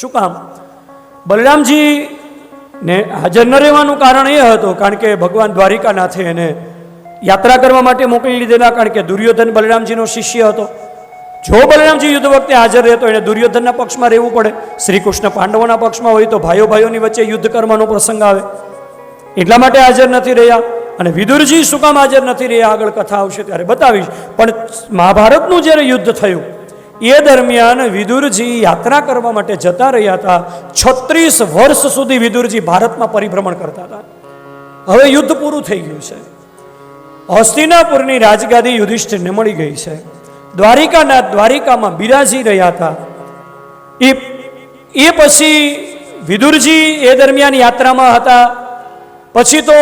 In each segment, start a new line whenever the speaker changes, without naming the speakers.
શું કામ? બલરામજી ને હાજર ન રહેવાનું કારણ એ હતું, કારણ કે ભગવાન દ્વારિકાનાથે એને યાત્રા કરવા માટે મોકલી લીધેલા, કારણ કે દુર્યોધન બલરામજીનો શિષ્ય હતો. જો બલરામજી યુદ્ધ વખતે હાજર રહેતો એને દુર્યોધનના પક્ષમાં રહેવું પડે. શ્રી કૃષ્ણ પાંડવોના પક્ષમાં હોય તો ભાઈઓ ભાઈઓની વચ્ચે યુદ્ધ કરવાનો પ્રસંગ આવે. એટલા માટે હાજર નથી રહ્યા. અને વિદુરજી શું કામ હાજર નથી રહ્યા? આગળ કથા આવશે ત્યારે બતાવીશ. પણ મહાભારતનું જ્યારે યુદ્ધ થયું એ દરમિયાન વિદુરજી યાત્રા કરવા માટે જતા રહ્યા હતા. છત્રીસ વર્ષ સુધી વિદુરજી ભારતમાં પરિભ્રમણ કરતા હતા. હવે યુદ્ધ પૂરું થઈ ગયું છે. હસ્તિનાપુરની રાજગાદી યુધિષ્ઠિરને મળી ગઈ છે. દ્વારિકાના દ્વારિકામાં બિરાજી રહ્યા હતા. એ એ પછી વિદુરજી એ દરમિયાન યાત્રામાં હતા. પછી તો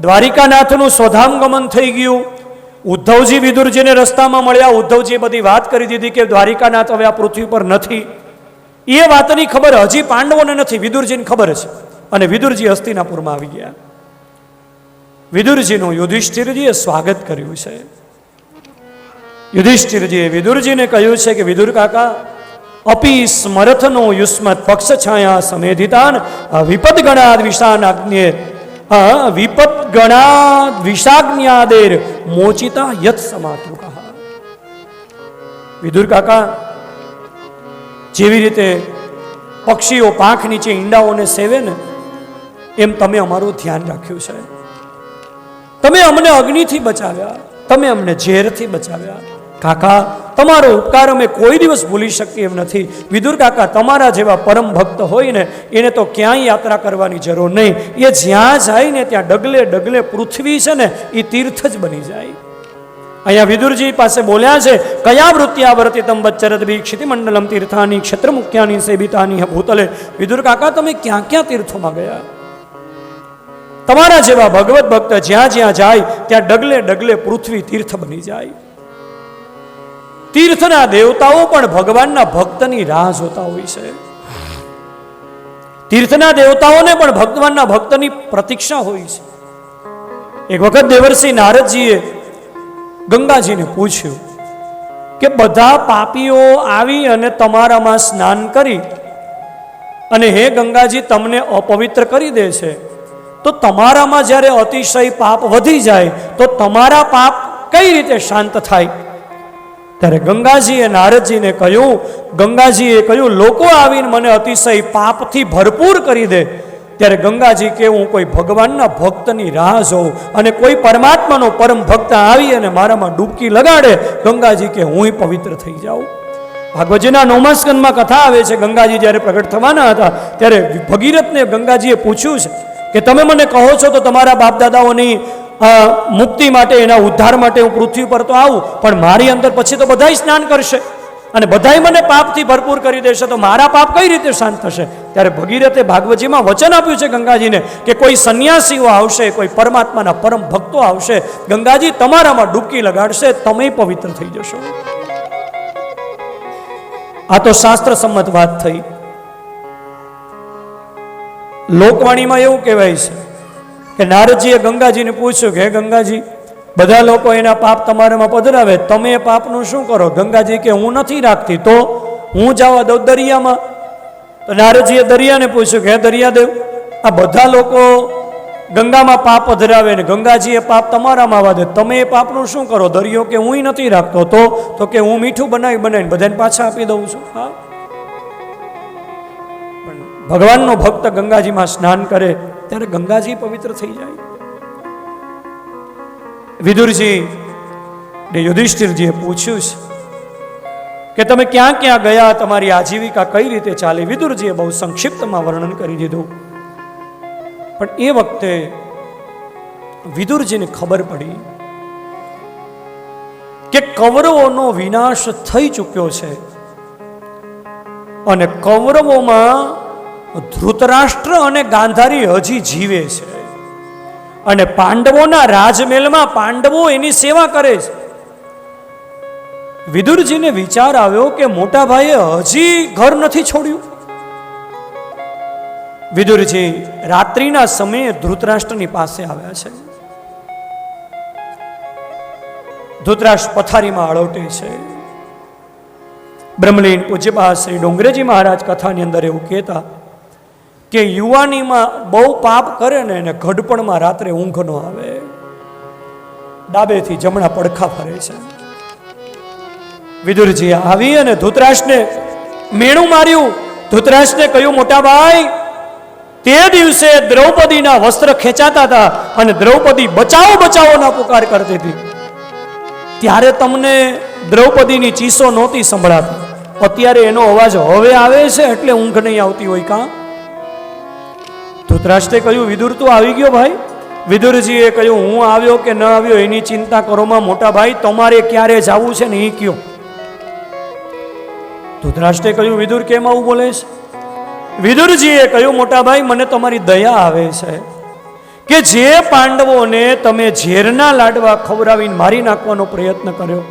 દ્વારિકાનાથનું સ્વધામ ગમન થઈ ગયું. ઉદ્ધવજી વિદુરજીને રસ્તામાં મળ્યા. ઉદ્ધવજીએ બધી વાત કરી દીધી કે દ્વારિકાનાથ હવે આ પૃથ્વી પર નથી. એ વાતની ખબર હજી પાંડવોને નથી, વિદુરજીને ખબર છે. અને વિદુરજી હસ્તિનાપુરમાં આવી ગયા. વિદુરજીનું યુધિષ્ઠિરજીએ સ્વાગત કર્યું છે. યુધિષ્ઠિરજીએ વિદુરજીને કહ્યું છે કે, વિદુર કાકા, અપી સ્મરથનો યુષ્મત પક્ષ છાયા સમેધિતાન વિપદ ગણાદ વિષાનાગ્ન્ય વિપદ ગણા વિષાગ્ન્યાદેર મોચિતા યત સમાતુ વિદુર કાકા જેવી રીતે પક્ષીઓ પાંખ નીચે ઈંડાઓને સેવે ને એમ તમે અમારું ધ્યાન રાખ્યું છે તમે અમને અગ્નિથી બચાવ્યા તમે અમને ઝેરથી બચાવ્યા કાકા, તમારો ઉપકાર અમે કોઈ દિવસ ભૂલી શકીએ એમ નથી. વિદુર કાકા, તમારા જેવા પરમ ભક્ત હોય ને એને તો ક્યાંય યાત્રા કરવાની જરૂર નહીં. એ જ્યાં જાય ને ત્યાં ડગલે ડગલે પૃથ્વી છે ને, એ તીર્થ જ બની જાય. અહીંયા વિદુરજી પાસે બોલ્યા છે, કયા વૃત્યા વર્તિતમ બચ્ચરદ બી ક્ષિતિમંડલમ તીર્થાની ક્ષેત્ર મુખ્યાની સેવિતાની ભૂતલે. વિદુર કાકા, તમે ક્યાં ક્યાં તીર્થોમાં ગયા? તમારા જેવા ભગવત ભક્ત જ્યાં જ્યાં જાય, ત્યાં ડગલે ડગલે પૃથ્વી તીર્થ બની જાય. તીર્થના દેવતાઓ પણ ભગવાનના ભક્તની રાહ જોતા હોય છે. તીર્થના દેવતાઓને પણ ભગવાનના ભક્તની પ્રતીક્ષા હોય છે. એક વખત દેવરસિંહ નારદજીએ ગંગાજીને પૂછ્યું કે, બધા પાપીઓ આવી અને તમારામાં સ્નાન કરી અને હે ગંગાજી, તમને અપવિત્ર કરી દે છે. તો તમારામાં જ્યારે અતિશય પાપ વધી જાય, તો તમારા પાપ કઈ રીતે શાંત થાય? ત્યારે ગંગાજીએ નારદજીને કહ્યું ગંગાજીએ કહ્યું લોકો આવીને મને અતિશય પાપથી ભરપૂર કરી દે. ત્યારે ગંગાજી કે હું કોઈ ભગવાનના ભક્તની રાહ જોઉં અને કોઈ પરમાત્માનો પરમ ભક્ત આવી અને મારામાં ડૂબકી લગાડે. ગંગાજી કે હું પવિત્ર થઈ જાઉં. ભાગવતજીના નવમા સ્કંદમાં કથા આવે છે ગંગાજી જ્યારે પ્રગટ થવાના હતા ત્યારે ભગીરથને ગંગાજીએ પૂછ્યું છે કે તમે મને કહો છો તો તમારા બાપ દાદાઓની અ, મુક્તિ માટે, એના ઉદ્ધાર માટે હું પૃથ્વી પર તો આવું, પણ મારી અંદર પછી તો બધાય સ્નાન કરશે. અને બધાય મને પાપથી ભરપૂર કરી દેશે, તો મારા પાપ કઈ રીતે શાંત થશે? ત્યારે ભગીરથે ભાગવતજીમાં વચન આપ્યું છે ગંગાજીને, કે કોઈ સંન્યાસીઓ આવશે, કોઈ પરમાત્માના પરમ ભક્તો આવશે, ગંગાજી તમારામાં ડૂબકી લગાડશે, તમે પવિત્ર થઈ જશો. આ તો શાસ્ત્ર સંમત વાત થઈ. લોકવાણીમાં એવું કહેવાય છે કે નારદજીએ ગંગાજીને પૂછ્યું કે, હે ગંગાજી, બધા લોકો એના પાપ તમારામાં પધરાવે, તમે એ પાપનું શું કરો? ગંગાજી કે, હું નથી રાખતી. તો હું જવા દઉં દરિયામાં. તો નારદજીએ દરિયાને પૂછ્યું કે, હે દરિયાદેવ, આ બધા લોકો ગંગામાં પાપ પધરાવે ને ગંગાજીએ પાપ તમારામાં આવવા દે, તમે એ પાપનું શું કરો? દરિયો કે હું નથી રાખતો? તો તો કે હું મીઠું બનાવી બનાવીને બધાને પાછા આપી દઉં છું. હા. ભગવાનનો ભક્ત ગંગાજીમાં સ્નાન કરે ત્યારે ગંગાજી પવિત્ર થઈ જાય. વિદુરજી, ને યુધિષ્ઠિરજીએ પૂછ્યું છે કે તમે ક્યાં ક્યાં ગયા, તમારી આજીવિકા કઈ રીતે ચાલી? વિદુરજીએ બહુ સંક્ષિપ્તમાં વર્ણન કરી દીધું. પણ એ વખતે વિદુરજીને ખબર પડી કે કૌરવોનો વિનાશ થઈ ચૂક્યો છે. અને કૌરવોમાં ધૃતરાષ્ટ્ર અને ગાંધારી હજી જીવે છે. અને પાંડવોના રાજમહેલમાં પાંડવો એની સેવા કરે છે. વિદુરજીને વિચાર આવ્યો કે મોટા ભાઈએ હજી ઘર નથી છોડ્યું. વિદુરજી રાત્રિના સમયે ધૃતરાષ્ટ્રની પાસે આવ્યા છે. ધૃતરાષ્ટ્ર પથારીમાં અળવટે છે. બ્રહ્મલીન પૂજ્યપા શ્રી ડોંગરેજી મહારાજ કથાની અંદર એવું કહેતા કે યુવાનીમાં બહુ પાપ કરે ને એને ઘડપણમાં રાત્રે ઊંઘ ન આવે. ડાબેથી જમણા પડખા ફરે છે. વિદુરજી આવી અને ધૂતરાષ્ટ્રને મેણું માર્યું. ધૂતરાષ્ટ્રને કહ્યું, મોટા ભાઈ, તે દિવસે દ્રૌપદીના વસ્ત્ર ખેંચાતા હતા અને દ્રૌપદી બચાવો, બચાવોના પુકાર કરતી હતી. ત્યારે તમને દ્રૌપદીની ચીસો નહોતી સંભળાતી. અત્યારે એનો અવાજ હવે આવે છે એટલે ઊંઘ નહીં આવતી હોય કાં? ધૃતરાષ્ટ્રે કહ્યું, વિદુર તું આવી ગયો ભાઈ? વિદુરજીએ કહ્યું, હું આવ્યો કે ન આવ્યો એની ચિંતા કરોમાં મોટા ભાઈ, તમારે ક્યારે જવું છે ને એ કયો. ધૃતરાષ્ટ્રે કહ્યું, વિદુર કેમ આવું બોલે છે વિદુરજીએ કહ્યું, મોટા ભાઈ, મને તમારી દયા આવે છે કે જે પાંડવોને તમે ઝેરના લાડવા ખવડાવીને મારી નાખવાનો પ્રયત્ન કર્યો.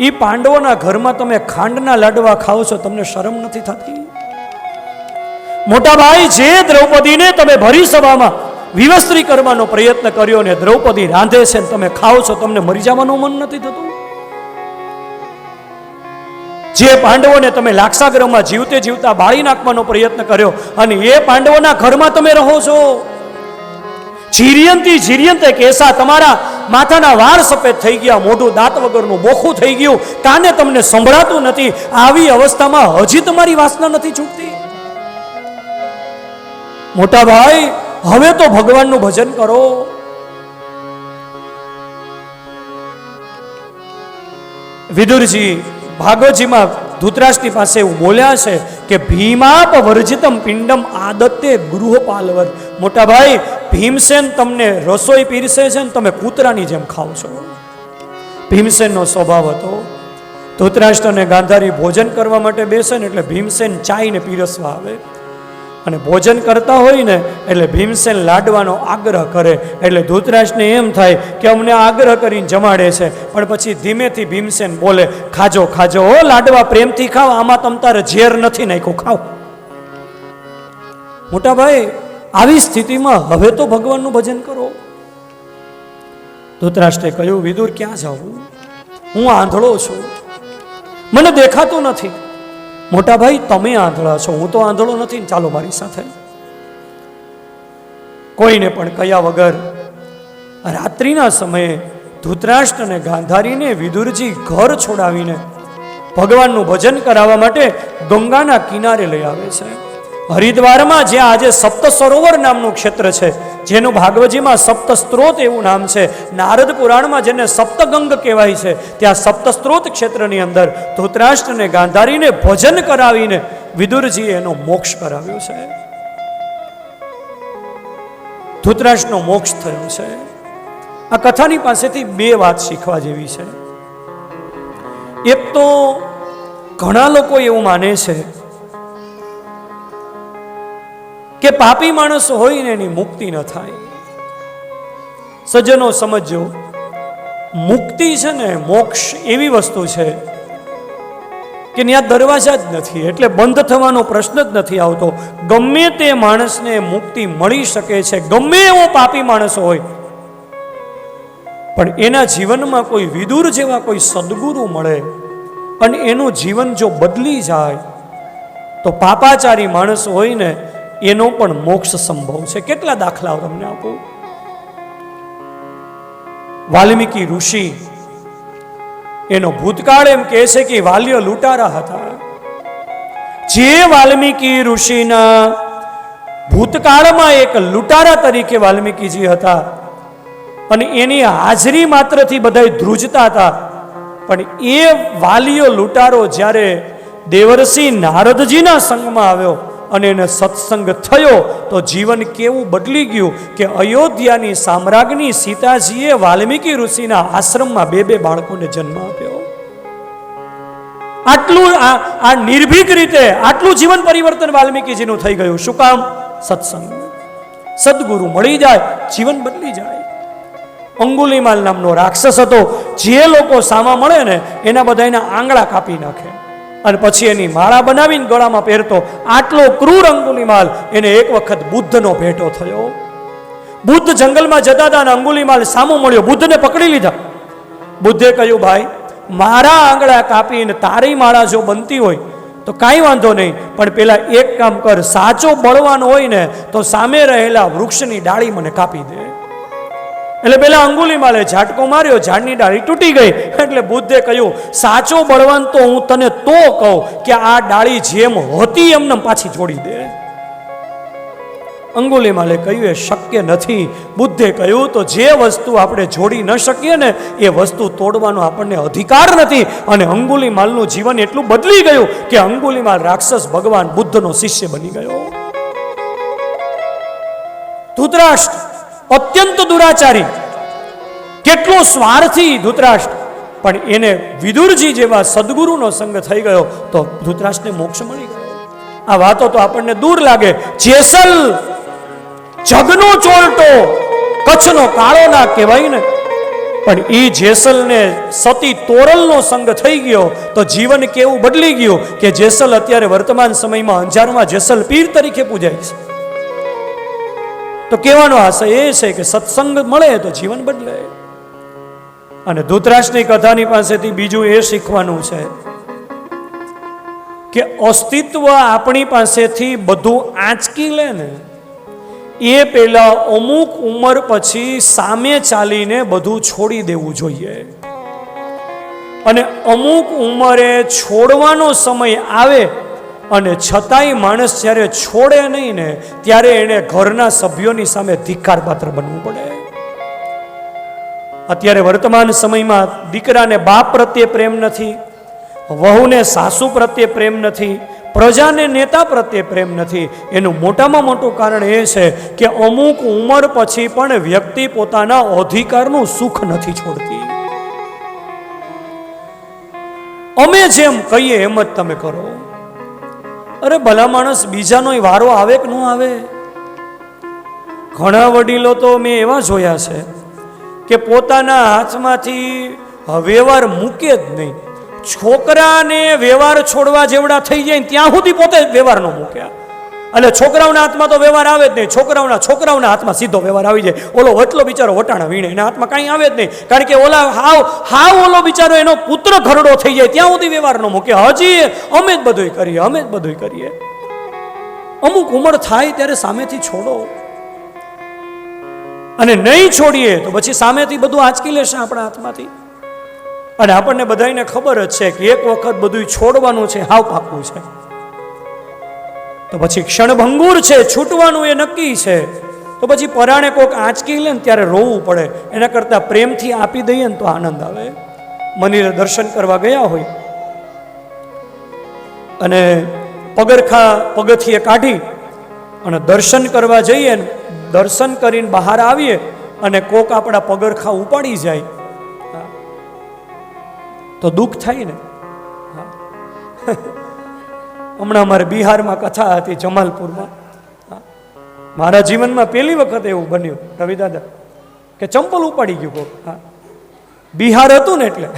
એ પાંડવોના ઘરમાં તમે ખાંડના લાડવા ખાઓ છો, તમને શરમ નથી થતી? મોટા ભાઈ જે દ્રૌપદીને તમે ભરી સભામાં વિવસ્ત્રી કરવાનો પ્રયત્ન કર્યો ને દ્રૌપદી રાંધે છે ને તમે ખાઓ છો, તમને મરી જવાનું મન નથી થતું? જે પાંડવોને તમે લાક્ષાગ્રહમાં જીવતે જીવતા બાળી નાખવાનો પ્રયત્ન કર્યો અને એ પાંડવોના ઘરમાં તમે રહો છો. જીરિયંતી જીરિયંતે કેસા તમારા માથાના વાળ સફેદ થઈ ગયા, મોઢું દાંત વગરનું બોખું થઈ ગયું, કાને તમને સંભળાતું નથી? આવી અવસ્થામાં હજી તમારી વાસના નથી છૂટતી? મોટા ભાઈ, હવે તો ભગવાનનું ભજન કરો. વિદુરજી, ભાગવતજીમાં ધૂતરાષ્ટ્રની પાસે એવું બોલ્યા છે કે, ભીમાપ વર્જિતમ પિંડમ આદતે ગૃહપાલવર. મોટા ભાઈ, ભીમસેન તમને રસોઈ પીરસે છે ને તમે કૂતરાની જેમ ખાવ છો. ભીમસેનનો સ્વભાવ હતો. ધૃતરાષ્ટ્ર અને ગાંધારી ભોજન કરવા માટે બેસે ને એટલે ભીમસેન ચાઈને પીરસવા આવે. અને ભોજન કરતા હોય ને, એટલે ભીમસેન લાડવાનો આગ્રહ કરે. એટલે ધૂતરાજને એમ થાય કે અમને આગ્રહ કરીને જમાડે છે. પણ પછી ધીમેથી ભીમસેન બોલે, ખાજો ખાજો ઓ લાડવા પ્રેમથી ખાવ, આમાં તમ તારે ઝેર નથી નાખ્યું, ખાવ. મોટા ભાઈ, આવી સ્થિતિમાં હવે તો ભગવાનનું ભજન કરો. ધૂતરાષ્ટ્રે કહ્યું, વિદુર ક્યાં જવું હું આંધળો છું. મને દેખાતું નથી. મોટા ભાઈ તમે આંધળા છો. હું તો આંધળો નથી ને ચાલો મારી સાથે. કોઈને પણ કયા વગર રાત્રિના સમયે ધૃતરાષ્ટ્ર અને ગાંધારીને વિદુરજી ઘર છોડાવીને ભગવાનનું ભજન કરાવવા માટે ગંગાના કિનારે લઈ આવે છે. હરિદ્વારમાં જ્યાં આજે સપ્ત સરોવર નામનું ક્ષેત્ર છે જેનું ભાગવજીમાં સપ્ત સ્ત્રોત એવું નામ છે. નારદ પુરાણમાં જેને સપ્તગંગ કહેવાય છે, ત્યાં સપ્ત સ્ત્રોત ક્ષેત્રની અંદર ધૃતરાષ્ટ્રને ગાંધારીને ભજન કરાવીને વિદુરજીએ એનો મોક્ષ કરાવ્યો છે. ધૃતરાષ્ટ્રનો મોક્ષ થયો છે. આ કથાની પાસેથી બે વાત શીખવા જેવી છે. એક તો ઘણા લોકો એવું માને છે કે પાપી માણસ હોય ને એની મુક્તિ ન થાય. સજ્જનો સમજો મુક્તિ છે ને મોક્ષ એવી વસ્તુ છે કે ત્યાં દરવાજા જ નથી, એટલે બંધ થવાનો પ્રશ્ન જ નથી આવતો. ગમે તે માણસને મુક્તિ મળી શકે છે, ગમે એવો પાપી માણસ હોય, પણ એના જીવનમાં કોઈ વિદુર જેવા કોઈ સદગુરુ મળે અને એનું જીવન જો બદલી જાય, તો પાપાચારી માણસ હોય ને એનો પણ મોક્ષ સંભવ છે. કેટલા દાખલાઓ તમને આપું? વાલ્મીકી ઋષિ એનો ભૂતકાળ એમ કહે છે કે વાલ્ય લૂંટારા હતા. જે વાલ્મીકી ઋષિના ભૂતકાળમાં એક લૂંટારા તરીકે વાલ્મીકીજી હતા અને એની હાજરી માત્રથી બધા ધ્રુજતા હતા. પણ એ વાલીઓ લૂંટારો જ્યારે દેવરસિંહ નારદજીના સંગમાં આવ્યો અને એને સત્સંગ થયો તો જીવન કેવું બદલી ગયું કે અયોધ્યાની સામ્રાજ્ઞી સીતાજીએ વાલ્મીકી ઋષિના આશ્રમમાં બે બે બાળકોને જન્મ આપ્યો. આટલું આ આ નિર્ભીક રીતે આટલું જીવન પરિવર્તન વાલ્મીકીજીનું થઈ ગયું. શું કામ? સત્સંગ. સદગુરુ મળી જાય, જીવન બદલી જાય. અંગુલીમાલ નામનો રાક્ષસ હતો. જે લોકો સામા મળે ને, એના બધાના આંગળા કાપી નાખે. અને પછી એની માળા બનાવીને ગળામાં પહેરતો આટલો ક્રૂર અંગુલીમાલ એને એક વખત બુદ્ધનો ભેટો થયો. બુદ્ધ જંગલમાં જતા હતા અને અંગુલીમાલ સામો મળ્યો. બુદ્ધને પકડી લીધા. બુદ્ધે કહ્યું, ભાઈ, મારા આંગળા કાપીને તારી માળા જો બનતી હોય તો કાંઈ વાંધો નહીં, પણ પેલા એક કામ કર, સાચો બળવાનો હોય ને તો સામે રહેલા વૃક્ષની ડાળી મને કાપી દે. એટલે પેલા અંગુલીમાલે ઝાટકો માર્યો, ઝાડની ડાળી તૂટી ગઈ. એટલે બુદ્ધે કહ્યું, સાચો બળવાન તો હું તને તો કહું કે આ ડાળી જેમ હતી એમને પાછી જોડી દે. અંગુલીમાલે કહ્યું, એ શક્ય નથી. બુદ્ધે કહ્યું, તો જે વસ્તુ આપણે જોડી ન શકીએ ને, એ વસ્તુ તોડવાનો આપણને અધિકાર નથી. અને અંગુલીમાલનું જીવન એટલું બદલી ગયું કે અંગુલીમાલ રાક્ષસ ભગવાન બુદ્ધનો શિષ્ય બની ગયો. ધૃતરાષ્ટ્ર અત્યંત દુરાચારી. કેટલો સ્વાર્થી ધૃતરાષ્ટ્ર. પણ એને વિદુરજી જેવા સદગુરુનો સંગ થઈ ગયો તો ધૃતરાષ્ટ્રને મોક્ષ મળી ગયો. આ વાતો તો આપણને દૂર લાગે. જેસલ જગનો ચોરટો કચ્છનો કાળો ના કહેવાય ને. પણ એ જેસલને સતી તોરલનો સંગ થઈ ગયો તો જીવન કેવું બદલી ગયું કે જેસલ અત્યારે વર્તમાન સમયમાં અંજારમાં જેસલ પીર તરીકે પૂજાય છે. તો કહેવાનો આશય એ છે કે સત્સંગ મળે તો જીવન બદલે. અને ધૂતરાષ્ટ્રની કથાની પાસેથી બીજું એ શીખવાનું છે કે અસ્તિત્વ આપણી પાસેથી બધું આંચકી લે ને, એ પહેલા અમુક ઉંમર પછી સામે ચાલીને બધું છોડી દેવું જોઈએ. અને અમુક ઉંમરે છોડવાનો સમય આવે અને છતાંય માણસ જ્યારે છોડે નહીં ને, ત્યારે એને ઘરના સભ્યોની સામે ધિક્કારપાત્ર બનવું પડે. અત્યારે વર્તમાન સમયમાં દીકરાને બાપ પ્રત્યે પ્રેમ નથી, વહુને સાસુ પ્રત્યે પ્રેમ નથી, પ્રજાને નેતા પ્રત્યે પ્રેમ નથી. એનું મોટામાં મોટું કારણ એ છે કે અમુક ઉંમર પછી પણ વ્યક્તિ પોતાના અધિકારનું સુખ નથી છોડતી. અમે જેમ કહીએ એમ જ તમે કરો. અરે ભલા માણસ બીજાનો વારો આવે કે ન આવે? ઘણા વડીલો તો મેં એવા જોયા છે કે પોતાના હાથમાંથી વ્યવહાર મૂકે જ નહીં. છોકરાને વ્યવહાર છોડવા જેવડા થઈ જાય ત્યાં સુધી પોતે વ્યવહાર ન મૂક્યા. એટલે છોકરાઓના હાથમાં તો વ્યવહાર આવે જ નહીં. છોકરાઓના છોકરાઓના હાથમાં સીધો વ્યવહાર આવી જાય. ઓલો વટલો બિચારો વટાણા વીણે. એના હાથમાં કાંઈ આવે જ નહીં. કારણ કે ઓલા હાવ હાવ ઓલો બિચારો એનો પુત્ર ઘરડો થઈ જાય. ત્યાં સુધી વ્યવહાર ન મૂકે. હજી અમે જ બધું કરીએ. અમે જ બધું કરીએ. અમુક ઉંમર થાય ત્યારે સામેથી છોડો. અને નહીં છોડીએ તો પછી સામેથી બધું આંચકી લેશે આપણા હાથમાંથી. અને આપણને બધાને ખબર જ છે કે એક વખત બધું છોડવાનું છે. હાવ પાકું છે. તો પછી ક્ષણભંગુર છે, છૂટવાનું એ નક્કી છે. તો પછી પરાણે કોઈક આંચકી લે ને ત્યારે રોવું પડે. એના કરતાં પ્રેમથી આપી દઈએ ને તો આનંદ આવે. મંદિરે દર્શન કરવા ગયા હોય. અને પગરખા પગથીએ કાઢી અને દર્શન કરવા જઈએ ને, દર્શન કરીને બહાર આવીએ અને કોક આપણા પગરખા ઉપાડી જાય. તો દુઃખ થાય ને. હા. હમણાં અમારે બિહારમાં કથા હતી જમાલપુરમાં. મારા જીવનમાં પહેલી વખત એવું બન્યું રવિ દાદા કે ચંપલ ઉપાડી ગયું કોક. હા. બિહાર હતું ને એટલે.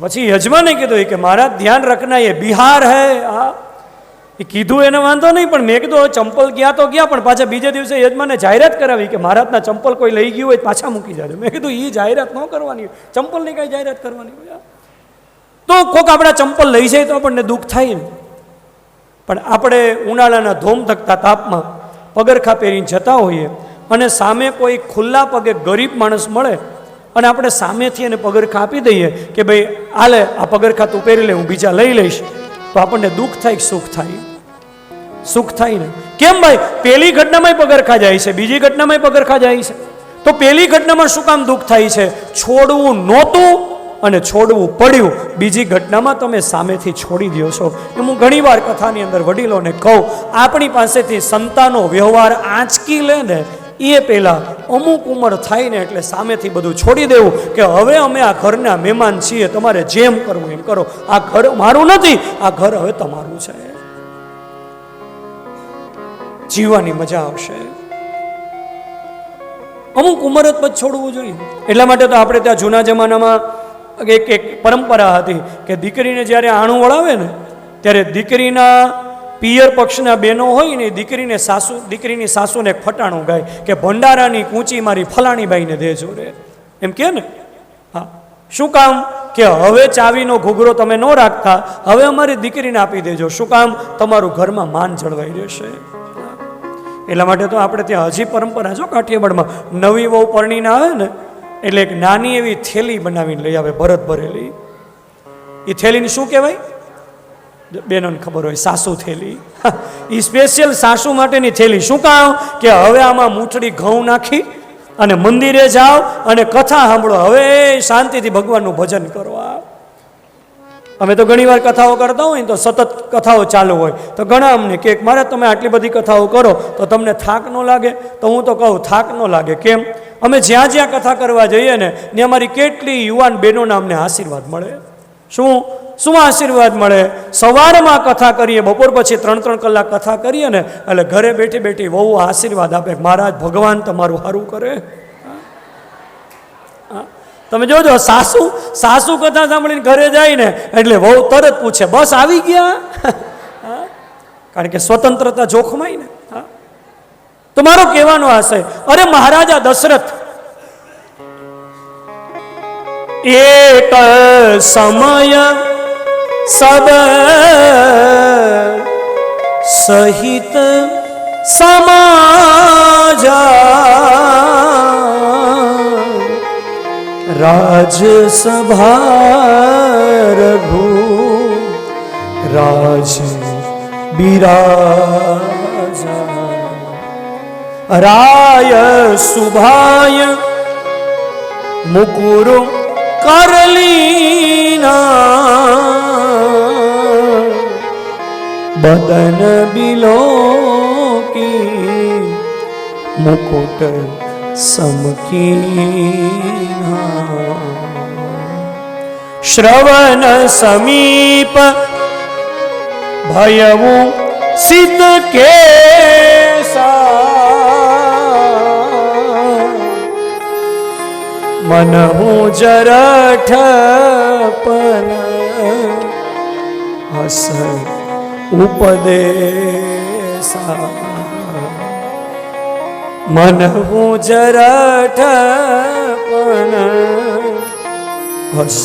પછી યજમાને કીધું કે મારા ધ્યાન રખના, એ બિહાર હે. હા. એ કીધું એને વાંધો નહીં, પણ મેં કીધું ચંપલ ગયા તો ગયા, પણ પાછા બીજે દિવસે યજમાને જાહેરાત કરાવી કે મહારાજના ચંપલ કોઈ લઈ ગયું હોય પાછા મૂકી જાજો. મેં કીધું એ જાહેરાત ન કરવાની ચંપલની કઈ જાહેરાત કરવાની હોય તો કોક આપણા ચંપલ લઈ જાય તો આપણને દુઃખ થાય ને પણ આપણે ઉનાળાના ધોમ ધકતા તાપમાં પગરખા પહેરીને જતા હોઈએ અને સામે કોઈ ખુલ્લા પગે ગરીબ માણસ મળે અને આપણે સામેથી એને પગરખા આપી દઈએ કે ભાઈ આલે, આ પગરખા તું પહેરી લે, હું બીજા લઈ લઈશ, તો આપણને દુઃખ થાય સુખ થાય? સુખ થાય ને? કેમ ભાઈ? પેલી ઘટનામાં પગરખા જાય છે, બીજી ઘટનામાં પગરખા જાય છે. તો પેલી ઘટનામાં શું કામ દુઃખ થાય છે? છોડવું નહોતું અને છોડવું પડ્યું. બીજી ઘટનામાં તમે સામેથી છોડી દો છો. એ હું ઘણીવાર કથાની અંદર વડીલોને કહું, આપણી પાસેથી સંતાનો વ્યવહાર આંચકી લે ને એ પહેલાં અમુક ઉંમર થાય ને એટલે સામેથી બધું છોડી દેવું કે હવે અમે આ ઘરના મહેમાન છીએ, તમારે જેમ કરવું એમ કરો. આ ઘર મારું નથી, આ ઘર હવે તમારું છે. જીવવાની મજા આવશે. અમુક ઉંમર જ પછી છોડવું જોઈએ. એટલા માટે તો આપણે ત્યાં જૂના જમાનામાં એક એક પરંપરા હતી કે દીકરીને જ્યારે આણું વળાવે ને, ત્યારે દીકરીના પિયર પક્ષના બહેનો હોય ને દીકરીને સાસુ, દીકરીની સાસુને ફટાણું ગાય કે ભંડારાની કૂંચી મારી ફલાણી બાઈને દેજો રે. એમ કે ને? હા. શું કામ? કે હવે ચાવીનો ઘૂઘરો તમે ન રાખતા, હવે અમારી દીકરીને આપી દેજો. શું કામ? તમારું ઘરમાં માન જળવાઈ રહેશે. એટલા માટે તો આપણે ત્યાં હજી પરંપરા છો કાઠિયાવાડમાં નવી વહુ પરણીને આવે ને એટલે એક નાની એવી થેલી બનાવીને લઈ આવે, ભરત ભરેલી. એ થેલીને શું કહેવાય? બેનોને ખબર હોય, સાસુ થેલી. એ સ્પેશિયલ સાસુ માટેની થેલી. શું કામ? કે હવે આમાં મૂઠડી ઘઉં નાખી અને મંદિરે જાઓ અને કથા સાંભળો. હવે શાંતિથી ભગવાનનું ભજન કરો આ અમે તો ઘણી વાર કથાઓ કરતા હોય તો સતત કથાઓ ચાલુ હોય. તો ઘણા અમને કે મારે તમે આટલી બધી કથાઓ કરો, તો તમને થાક ન લાગે? તો હું તો કહું, થાક ન લાગે. કેમ? અમે જ્યાં જ્યાં કથા કરવા જઈએ ને ને અમારી કેટલી યુવાન બહેનોના અમને આશીર્વાદ મળે. શું? શું આશીર્વાદ મળે? સવારમાં કથા કરીએ, બપોર પછી ત્રણ ત્રણ કલાક કથા કરીએ ને, એટલે ઘરે બેઠી બેઠી વહુ આશીર્વાદ આપે, મહારાજ, ભગવાન તમારું સારું કરે. તમે જોજો, સાસુ સાસુ કથા સાંભળીને ઘરે જાય ને, એટલે વહુ તરત પૂછે, બસ આવી ગયા. કારણ કે સ્વતંત્રતા જોખમાય ને. હા. તો મારો કહેવાનો આશય અરે મહારાજા દશરથ એક સમય સબ સહિત સમાજા રાજસભા રઘુ રાજ બિરાજા રાય સુભાય મુકુરુ કરલીના બદન બિલોકી મુકુટ સમકીના શ્રવણ સમીપ ભયવું સિદ્ધ કેસા મન હું જરઠ પન હસ ઉપદેશા. મન હું જરઠ પન હસ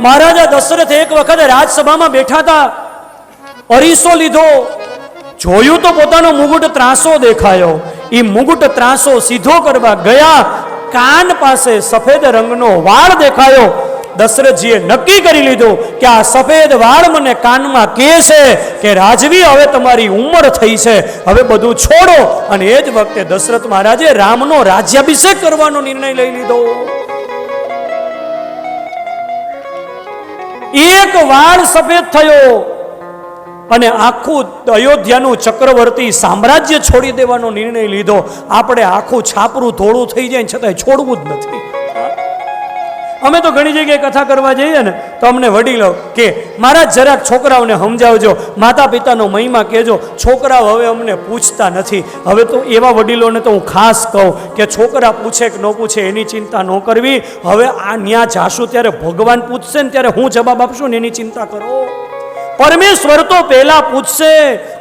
મહારાજા દશરથ એક વખત રાજસભામાં બેઠા હતા. અરીસો લીધો. જોયું તો પોતાનો મુગુટ ત્રાસો દેખાયો. એ મુગુટ ત્રાસો સીધો કરવા ગયા, કાન પાસે સફેદ રંગનો વાળ દેખાયો. દશરથજીએ નક્કી કરી લીધું કે આ સફેદ વાળ મને કાનમાં કહે છે કે રાજવી, હવે તમારી ઉંમર થઈ છે. હવે બધું છોડો. અને એ જ વખતે દશરથ મહારાજે રામનો રાજ્યાભિષેક કરવાનો નિર્ણય લઈ લીધો. એક વાળ સફેદ થયો. અને આખું અયોધ્યાનું ચક્રવર્તી સામ્રાજ્ય છોડી દેવાનો નિર્ણય લીધો. આપણે આખું છાપરું ધોળું થઈ જાય છતાંય છોડવું જ નથી. અમે તો ઘણી જગ્યાએ કથા કરવા જઈએ ને, તો અમને વડીલો કે, મારા જરાક છોકરાઓને સમજાવજો માતા પિતાનો મહિમા કહેજો, છોકરાઓ હવે અમને પૂછતા નથી. હવે તો એવા વડીલોને તો હું ખાસ કહું કે છોકરા પૂછે કે ન પૂછે એની ચિંતા ન કરવી. હવે આ ન્યા જાશું ત્યારે ભગવાન પૂછશે ને ત્યારે હું જવાબ આપશું ને એની ચિંતા કરો. પરમેશ્વર તો પહેલા પૂછશે,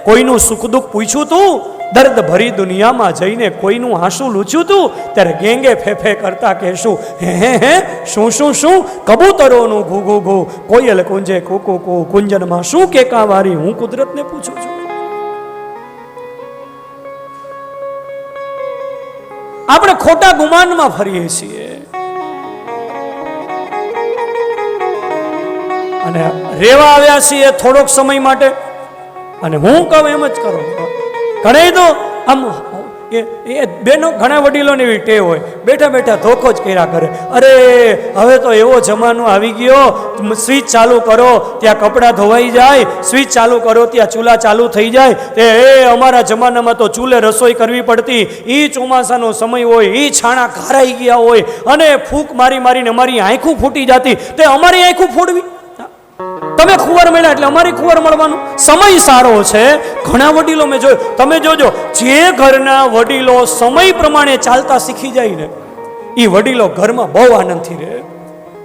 કોઈનું સુખ દુઃખ પૂછ્યું તું? દર્દ ભરી દુનિયામાં જઈને કોઈનું આંસુ લૂછ્યું તું? ત્યારે ગેંગે ફેફે કરતા કહેશું, હે હે હે, શું શું શું? કબૂતરોનું ઘુ ઘુ ઘુ, કોયલ કુંજે કુકુ કુ કુંજનમાં શું કેકા વારી હું કુદરતને પૂછું છું. આપણે ખોટા ગુમાનમાં ફરીએ છીએ. અને રેવા આવ્યા છીએ થોડોક સમય માટે. અને હું કહું એમ જ કરો. ઘણા તો આમ એ એ બેનો, ઘણા વડીલોને એવી ટેવ હોય. બેઠા બેઠા ધોખો જ કર્યા કરે. અરે, હવે તો એવો જમાનો આવી ગયો. સ્વિચ ચાલુ કરો, ત્યાં કપડાં ધોવાઈ જાય. સ્વિચ ચાલુ કરો, ત્યાં ચૂલા ચાલુ થઈ જાય. તે, એ, અમારા જમાનામાં તો ચૂલે રસોઈ કરવી પડતી. એ ચોમાસાનો સમય હોય એ છાણા ખારાઈ ગયા હોય. અને ફૂંક મારી મારીને અમારી આંખું ફૂટી જતી. તે અમારી આંખું ફોડવી. તમે ખુવાર મળ્યા એટલે અમારી ખુવાર મળવાનું સમય સારો છે. ઘણા વડીલો મેં જોયું. તમે જોજો, જે ઘરના વડીલો સમય પ્રમાણે ચાલતા શીખી જાય ને એ વડીલો ઘરમાં બહુ આનંદથી રહે.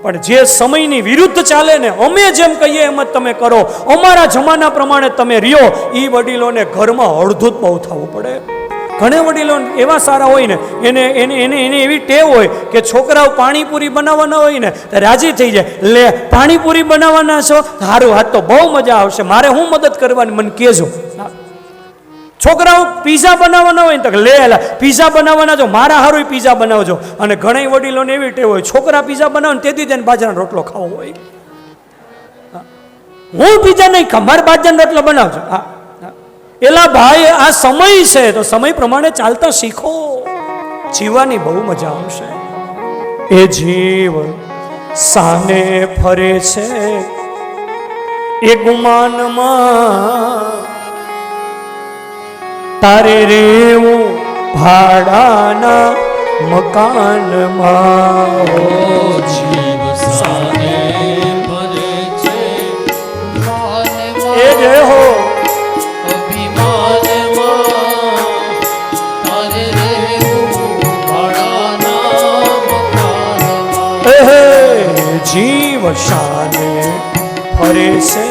પણ જે સમયની વિરુદ્ધ ચાલે ને, અમે જેમ કહીએ એમ જ તમે કરો. અમારા જમાના પ્રમાણે તમે રહ્યો એ વડીલોને ઘરમાં અડધું બહુ થવું પડે. ઘણા વડીલો એવા સારા હોય ને, એને એને એને એને એવી ટેવ હોય કે છોકરાઓ પાણીપુરી બનાવવાના હોય ને, તો રાજી થઈ જાય. લે, પાણીપુરી બનાવવાના છો? સારું હાથ તો બહુ મજા આવશે. મારે હું મદદ કરવાની? મને કહેજો. છોકરાઓ પીઝા બનાવવાના હોય ને, તો લે હેલા પીઝા બનાવવાના છો. મારા હારું પીઝા બનાવજો. અને ઘણા વડીલોને એવી ટેવ હોય, છોકરા પીઝા બનાવે તેથી તેને બાજરાનો રોટલો ખાવો હોય. હું. પીઝા નહીં ખા મારે બાજરાનો રોટલો બનાવજો. હા. એલા ભાઈ, આ સમય છે, તો સમય પ્રમાણે ચાલતા શીખો. જીવવાની બહુ મજા આવશે. એ જીવ સાને ફરે છે. એ ગુમાનમાં તારે રેવું ભાડાના મકાનમાં.
જીવ.
જીવ શાને ફરે છે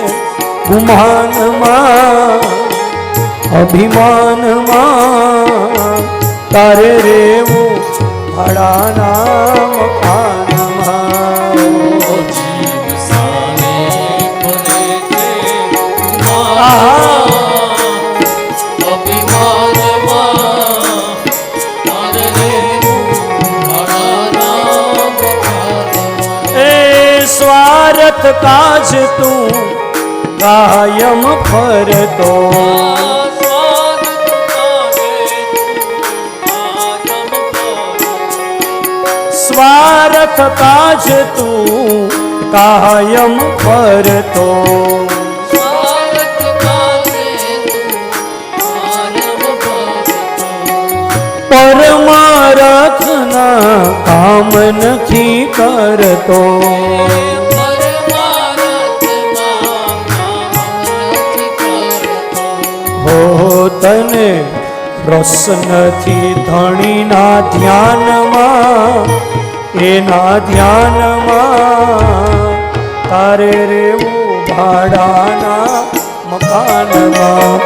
ગુમાનમાં અભિમાનમાં. તારે રેવું ભાડાના મકાનમાં સ્વાર્થ કાજ તું કાયમ ફરતો સ્વાર્થ કાજ તું કાયમ ફરતો પરમારથના કામ નથી કરતો તને પ્રસન્નથી ધણીના ધ્યાનમાં એના ધ્યાનમાં તારે રેવું ભાડાના મકાનમાં.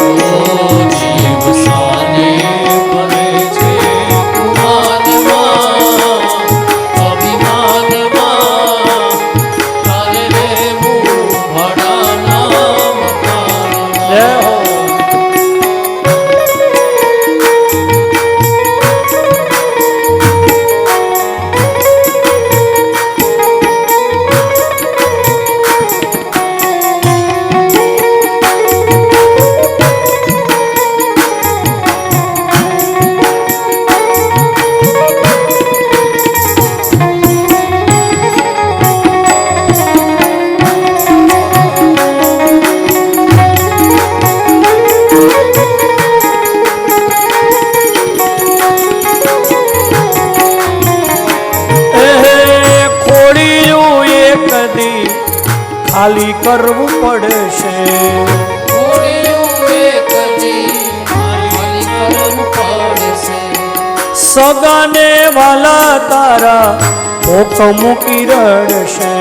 તારા
પોક મૂકી રડશે.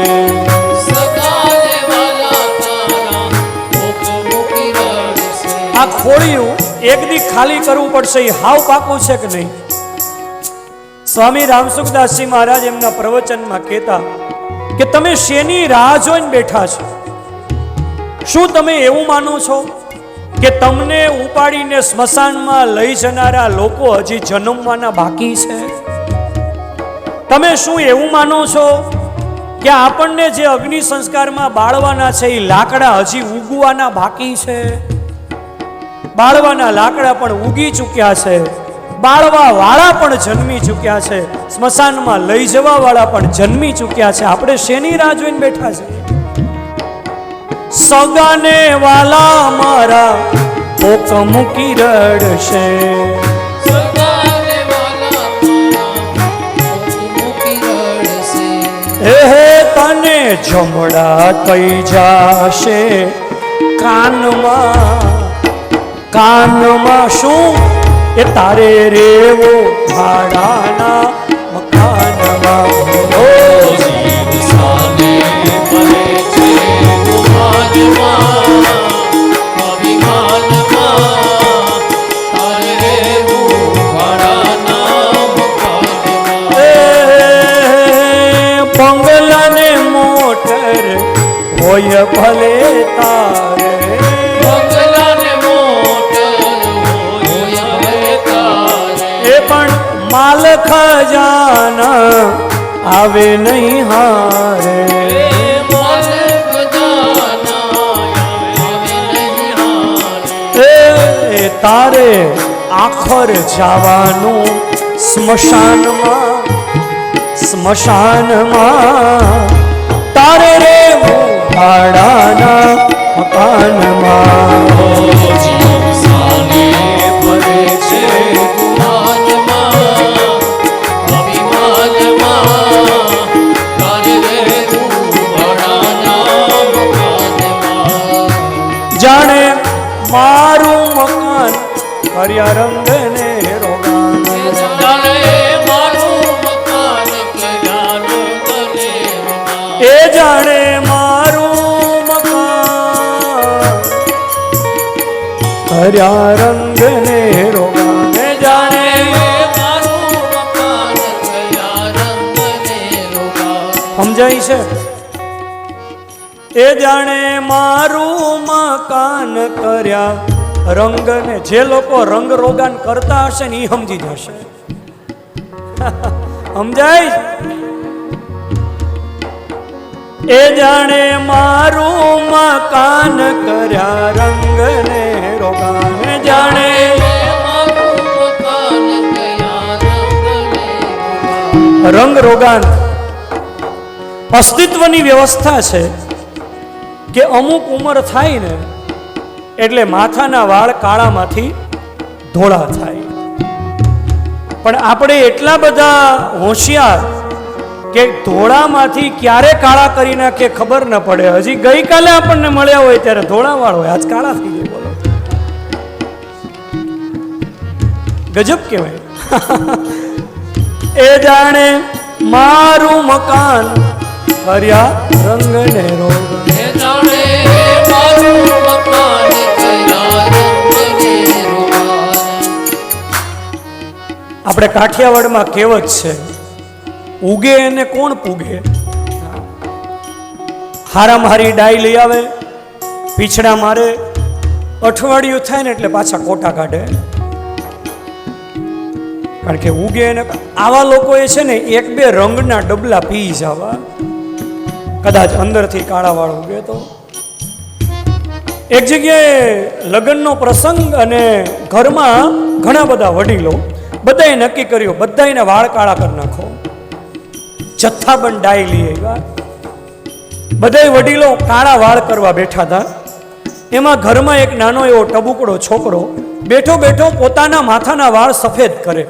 આ ખોળિયું એક દી ખાલી કરવું પડશે હાવ પાકું છે કે નહીં? સ્વામી રામસુખદાસજી મહારાજ એમના પ્રવચનમાં કહેતા કે તમે શેની રાહ જોઈને બેઠા છો? શું તમે એવું માનો છો કે તમને ઉપાડીને સ્મશાનમાં લઈ જનારા લોકો હજી જન્મવાના બાકી છે? તમે શું એવું માનો છો કે આપણને જે અગ્નિ સંસ્કારમાં બાળવાના છે એ લાકડા હજી ઉગવાના બાકી છે? બાળવાના લાકડા પણ ઉગી ચૂક્યા છે. બાળવા વાળા પણ જન્મી ચૂક્યા છે. સ્મશાનમાં લઈ જવા વાળા પણ જન્મી ચૂક્યા છે. આપણે શેની રાહ જોઈને બેઠા છે? સગાને વાલા મારા ઓક મૂકી રડશે. જમડા થઈ જાશે. કાનમાં કાનમાં શું? એ તારે રેવો ભાડાના મકાનમાં. ઓ
સાને છે હોય હવે તારે
એ પણ માલ ખજાના આવે નહીં હારે
એ મન ખજાના આવે નહીં હારે.
એ તારે આખર જવાનું સ્મશાનમાં સ્મશાનમાં તારે રે ભાડાના મકાનમાં કર્યા રંગને રોગાન. સમજાય છે એ જાણે મારું મકાન કર્યા, રંગને જે લોકો રંગ રોગાન કરતા હશે ને એ સમજી જશે સમજાય એ જાણે મારું મકાન કર્યા, રંગને
રોકાણ.
રંગ રોગાન અસ્તિત્વની વ્યવસ્થા છે કે અમુક ઉંમર થાય ને એટલે માથાના વાળ કાળામાંથી ધોળા થાય. પણ આપણે એટલા બધા હોશિયાર કે ધોળામાંથી ક્યારે કાળા કરી નાખે ખબર ન પડે. હજી ગઈકાલે આપણને મળ્યા હોય ત્યારે ધોળા વાળ હોય. આજ કાળા થઈ જાય બોલો. ગજબ કહેવાય. એ જાણે મારું મકાન રંગને રોગ.
એ જાણે મારું મકાન કયા રંગને રોકાણ.
આપણે કાઠિયાવાડમાં કહેવત છે ઉગે એને કોણ પૂગે? હારામ હારી ડાઈ લઈ આવે પીછડા મારે અઠવાડિયું થાય ને એટલે પાછા કોટા કાઢે. કારણ કે ઉગે એને આવા લોકોએ છે ને એક બે રંગના ડબલા પી જવા. કદાચ અંદરથી કાળા વાળ ઉગે તો. એક જગ્યાએ લગ્નનો પ્રસંગ અને ઘરમાં ઘણા બધા વડીલો બધાએ નક્કી કર્યું બધાને વાળ કાળા કરી નાખો. જથ્થાબંધ ડાઈ લઈ આવ્યા. બધાય વડીલો કાળા વાળ કરવા બેઠા હતા. એમાં ઘરમાં એક નાનો એવો ટબુકડો છોકરો બેઠો બેઠો પોતાના માથાના વાળ સફેદ કરે.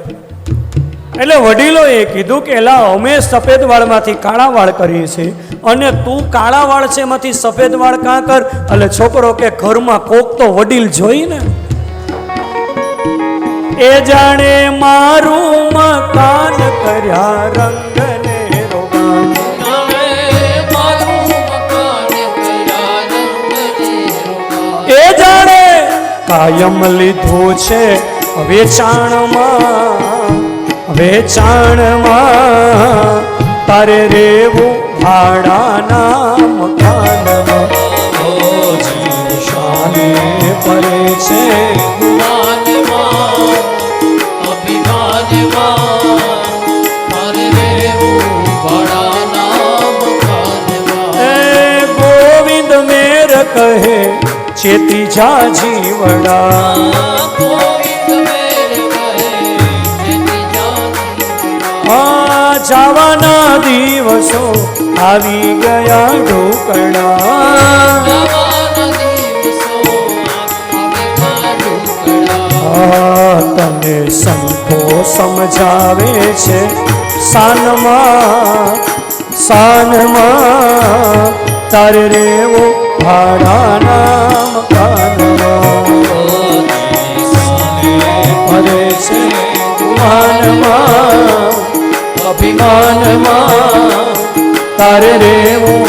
એટલે વડીલોએ કીધું કે, એલા, અમે સફેદ વાળમાંથી કાળા વાળ કરીએ છીએ અને તું કાળા વાળ છે એમાંથી સફેદ વાળ કાં કર? એટલે છોકરો કે, ઘરમાં કોક તો વડીલ જોઈ ને. એ જાણે મારું મકાન કર્યા રંગને કાયમ લીધું છે વેચાણમાં વેચાણમાં. તારે રેવું ભાડાના મકાનમાં. ઓ જીવ શાને પરે છે
ગુમાનમાં, અભિમાનમાં, તારે રહેવું ભાડાના મકાનમાં.
એ ગોવિંદ મેર કહે ચેતી જા જીવડા જવાના દિવસો આવી ગયા ઢોકળા. તને સંતો સમજાવે છે સાનમાં સાનમાં. તારે રેવો ભાડાના અભિમાનમાં તારે રેવું.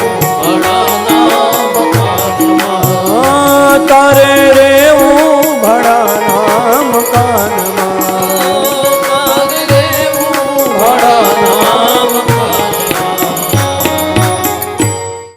તારે